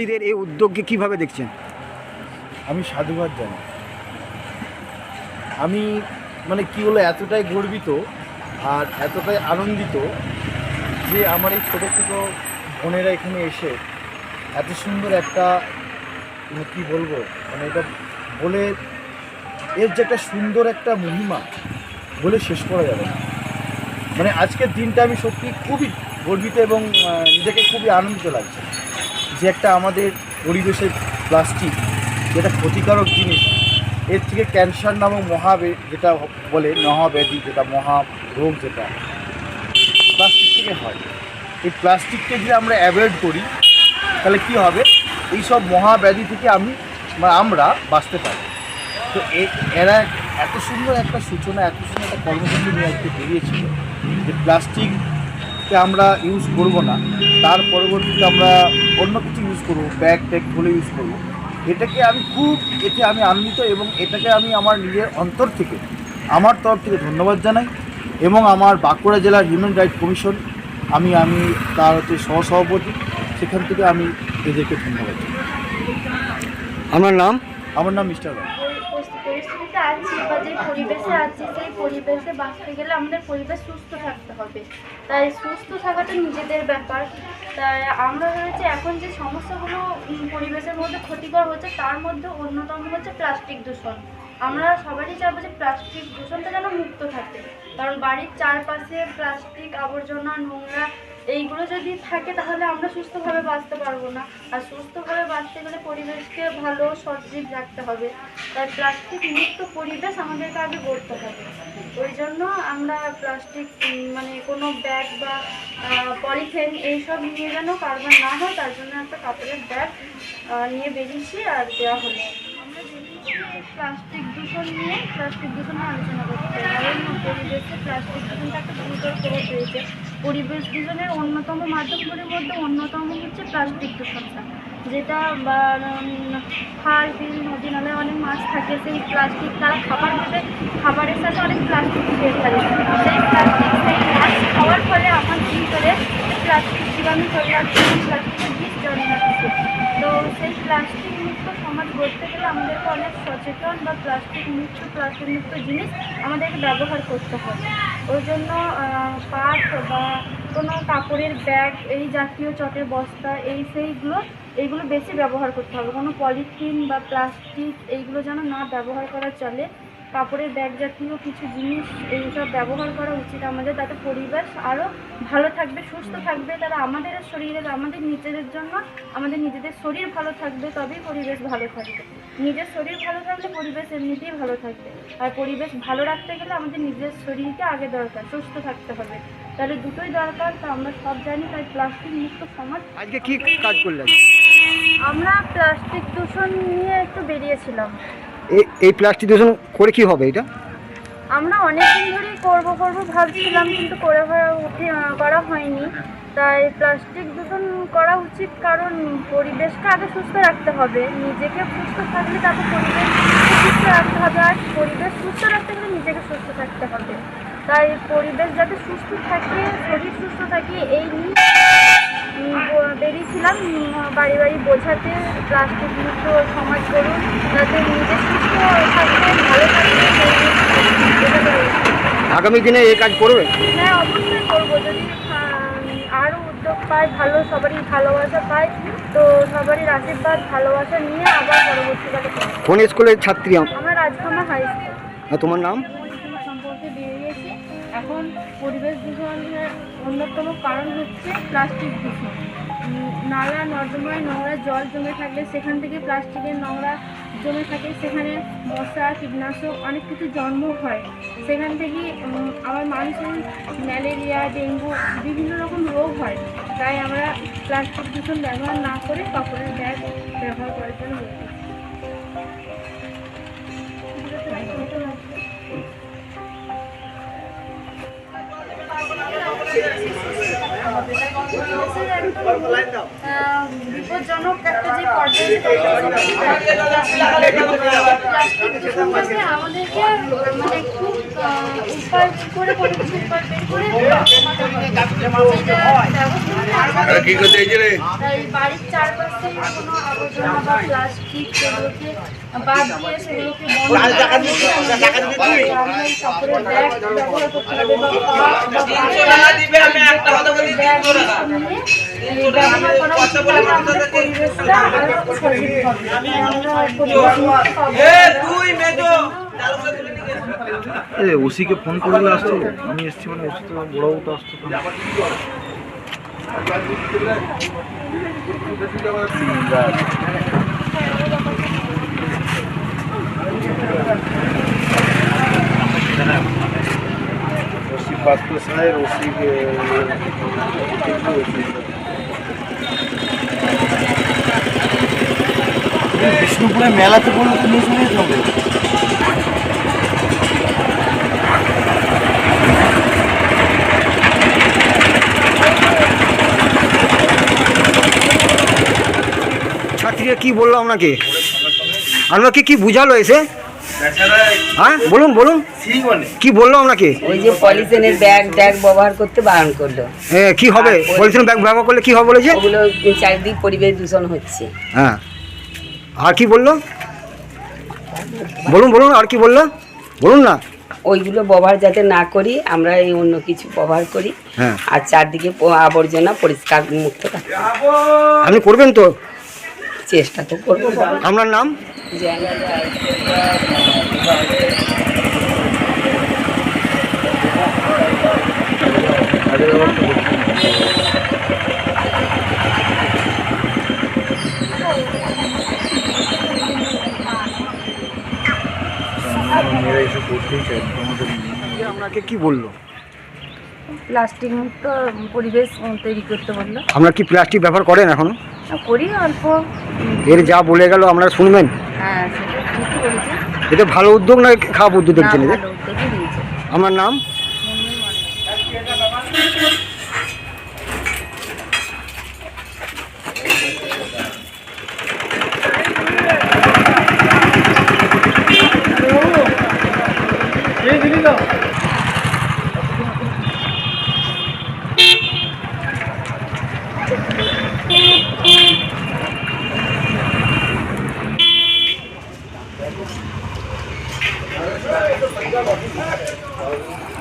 চাষিদের এই উদ্যোগকে কীভাবে দেখছেন? আমি সাধুবাদ জানাই আমি মানে কি হলো এতটাই গর্বিত আর এতটাই আনন্দিত যে আমার এই ছোটো ছোটো বোনেরা এখানে এসে এত সুন্দর একটা মানে কী বলব মানে এটা বলে, এর যে একটা সুন্দর একটা মহিমা বলে শেষ করা যাবে না। মানে আজকের দিনটা আমি সত্যি খুবই গর্বিত এবং নিজেকে খুবই আনন্দিত লাগছে। যে একটা আমাদের পরিবেশের প্লাস্টিক, যেটা ক্ষতিকারক জিনিস, এর থেকে ক্যান্সার নামক মহাবে, যেটা বলে মহাব্যাধি যেটা মহা রোগ যেটা, প্লাস্টিক থেকে হয়। এই প্লাস্টিককে যদি আমরা অ্যাভয়েড করি, তাহলে কি হবে? এই সব মহাব্যাধি থেকে আমি আমরা বাঁচতে পারি তো এরা এত সুন্দর একটা সূচনা, এত সুন্দর একটা কর্মসূচি নিয়ে আজকে বেরিয়েছিল যে প্লাস্টিককে আমরা ইউজ করব না। তার পরবর্তীতে আমরা অন্য কিছু ইউজ করব ব্যাগ ট্যাগ ধরে ইউজ করব। এটাকে আমি খুব এতে আমি আনন্দিত এবং এটাকে আমি আমার নিজের অন্তর থেকে আমার তরফ থেকে ধন্যবাদ জানাই এবং আমার বাঁকুড়া জেলার হিউম্যান রাইট কমিশন আমি আমি তার হচ্ছে সহসভাপতি সেখান থেকে আমি এদেরকে ধন্যবাদ জানাই। আমার নাম? আমার নাম মিস্টার রায়। পরিস্থিতিতে আছি বা যে পরিবেশে আছি, সেই পরিবেশে বাঁচতে গেলে আমাদের পরিবেশ সুস্থ থাকতে হবে। তাই সুস্থ থাকাটা নিজেদের ব্যাপার। তাই আমরা ভেবেছি এখন যে সমস্যাগুলো পরিবেশের মধ্যে ক্ষতিকর হচ্ছে, তার মধ্যে অন্যতম হচ্ছে প্লাস্টিক দূষণ। আমরা সবারই চাইব যে প্লাস্টিক দূষণটা যেন মুক্ত থাকে। কারণ বাড়ির চারপাশে প্লাস্টিক, আবর্জনা, নোংরা এইগুলো যদি থাকে তাহলে আমরা সুস্থভাবে বাঁচতে পারব না। আর সুস্থভাবে বাঁচতে গেলে পরিবেশকে ভালো, সজীব রাখতে হবে। তাই প্লাস্টিক মুক্ত পরিবেশ আমাদেরকে আগে গড়তে হবে। ওই জন্য আমরা প্লাস্টিক মানে কোনো ব্যাগ বা পলিথিন এইসব নিয়ে যেন কারবার না হয়, তার জন্য একটা কাপড়ের ব্যাগ নিয়ে বেরিয়েছি আর দেওয়া হলো। আমরা প্লাস্টিক দূষণ নিয়ে, প্লাস্টিক দূষণ আলোচনা করতে কারণ পরিবেশে প্লাস্টিক দূষণটা একটা গুরুতর প্রভাব রয়েছে পরিবেশ দূষণের অন্যতম মাধ্যমগুলির মধ্যে অন্যতম হচ্ছে প্লাস্টিক দূষণটা। যেটা খাল, বিল, নদী, নালায় অনেক মাছ থাকে, সেই প্লাস্টিক তারা খাবার ভেবে খাবারের সাথে অনেক প্লাস্টিক খেয়ে থাকে সেই প্লাস্টিক, সেই মাছ খাওয়ার ফলে আমার ভিতরে প্লাস্টিক জীবাণু চলে আসছে প্লাস্টিকের বিষ জন্মাচ্ছে তো সেই প্লাস্টিক মুক্ত সমাজ গড়তে গেলে আমাদেরকে অনেক সচেতন বা প্লাস্টিক মুক্ত প্লাস্টিক মুক্ত জিনিস আমাদেরকে ব্যবহার করতে হবে। ওই জন্য পাট বা কোনো কাপড়ের ব্যাগ, এই জাতীয় চটের বস্তা, এই সেইগুলো, এইগুলো বেশি ব্যবহার করতে হবে। কোনো পলিথিন বা প্লাস্টিক, এইগুলো যেন না ব্যবহার করা চলে। কাপড়ের ব্যাগ জাতীয় কিছু জিনিস এইসব ব্যবহার করা উচিত আমাদের তাতে পরিবেশ আরও ভালো থাকবে সুস্থ থাকবে তারা আমাদের শরীরের আমাদের নিজেদের জন্য আমাদের নিজেদের শরীর ভালো থাকবে তবেই পরিবেশ ভালো থাকবে। নিজের শরীর ভালো থাকলে পরিবেশ এমনিতেই ভালো থাকবে। আর পরিবেশ ভালো রাখতে গেলে আমাদের নিজের শরীরকে আগে দরকার সুস্থ থাকতে হবে। তাহলে দুটোই দরকার তো আমরা সব জানি তাই প্লাস্টিক মুক্ত সমাজ। আজকে কি কাজ করলেন? আমরা প্লাস্টিক দূষণ নিয়ে একটু বেরিয়েছিলাম। এই প্লাস্টিক দূষণ করে কি হবে এটা? আমরা অনেকদিন ধরেই করব করব ভাবছিলাম, কিন্তু করে করা হয়নি। তাই প্লাস্টিক দূষণ করা উচিত কারণ পরিবেশকে আগে সুস্থ রাখতে হবে। নিজেকে সুস্থ থাকলে তারপর পরিবেশকে সুস্থ রাখতে হবে, আর পরিবেশ সুস্থ রাখতে গেলে নিজেকে সুস্থ থাকতে হবে। তাই পরিবেশ যাতে সুস্থ থাকে, শরীর সুস্থ থাকে, এই নিয়ে বেরিয়েছিলাম বাড়ি বাড়ি বোঝাতে প্লাস্টিক মুক্ত সমাজ করুন যাতে নিজে সুস্থ থাকবে ভালো থাকবে আগামী দিনে এই কাজ করবে? হ্যাঁ অবশ্যই করব। যদি আরও উদ্যোগ পাই ভালো সবারই ভালোবাসা পাই তো সবারই আশীর্বাদ ভালোবাসা নিয়ে আবার পরবর্তীকালে কোন স্কুলের ছাত্রী আম- আমরা রাজখামা হাই স্কুল। তোমার নাম? সম্পর্কে এখন পরিবেশ দূষণের অন্যতম কারণ হচ্ছে প্লাস্টিক দূষণ। নালা, নর্দমায় নোংরা জল জমে থাকলে সেখান থেকে প্লাস্টিকের নোংরা জমে থাকে, সেখানে মশা, কীটনাশক অনেক কিছু জন্ম হয়। সেখান থেকে আমার মানুষের ম্যালেরিয়া, ডেঙ্গু বিভিন্ন রকম রোগ হয়। তাই আমরা প্লাস্টিক দূষণ ব্যবহার না করে কাপড়ের ব্যাগ ব্যবহার করার জন্য বিপজ্জনক একটা আমাদেরকে মানে খুব কি করতে রে? তাই বাড়ির চারপাশে কোনো আবর্জনা বা প্লাস্টিক সেগুলোকে বাদ দিয়ে সেগুলোকে বন্ধ করে ওসিকে ফোন করলে আসতো? আমি এসছি মানে ওসি তো বড়বাবু তো আসতো ওসি পাঁচটো সাহেব ওসি বিষ্ণুপুরে মেলাতে বললে তো নিয়ে চলে যেতে হবে ছাত্রীরা কি বলল আপনাকে আপনাকে কি বুঝালো এসে? হ্যাঁ বলুন বলুন। কি বলল আপনাকে ওই যে পলিথিনের ব্যাগ ট্যাগ ব্যবহার করতে বারণ করল। হ্যাঁ কি হবে? পলিথিন ব্যাগ ব্যবহার করলে কি হবে বলেছে? ওগুলো চারিদিক পরিবেশ দূষণ হচ্ছে। হ্যাঁ। আর কি বলল? বলুন বলুন আর কি বলল? বলুন না। ওইগুলো ব্যবহার যাতে না করি আমরা এই অন্য কিছু ব্যবহার করি। হ্যাঁ। আর চারদিকে আবর্জনা পরিষ্কার মুক্ত আপনি করবেন তো? চেষ্টা তো করব। আপনার নাম? আপনাকে কি বলল? প্লাস্টিক মুক্ত পরিবেশ তৈরি করতে বলল। আপনার কি প্লাস্টিক ব্যবহার করেন এখনও? করি অল্প। এর যা বলে গেল আপনারা শুনবেন? হ্যাঁ সেটা ঠিকই বলেছে এটা ভালো উদ্যোগ না খারাপ উদ্যোগ দেখছেন ভালো উদ্যোগই দিয়েছে। আমার নাম? আছে আর দুটি করো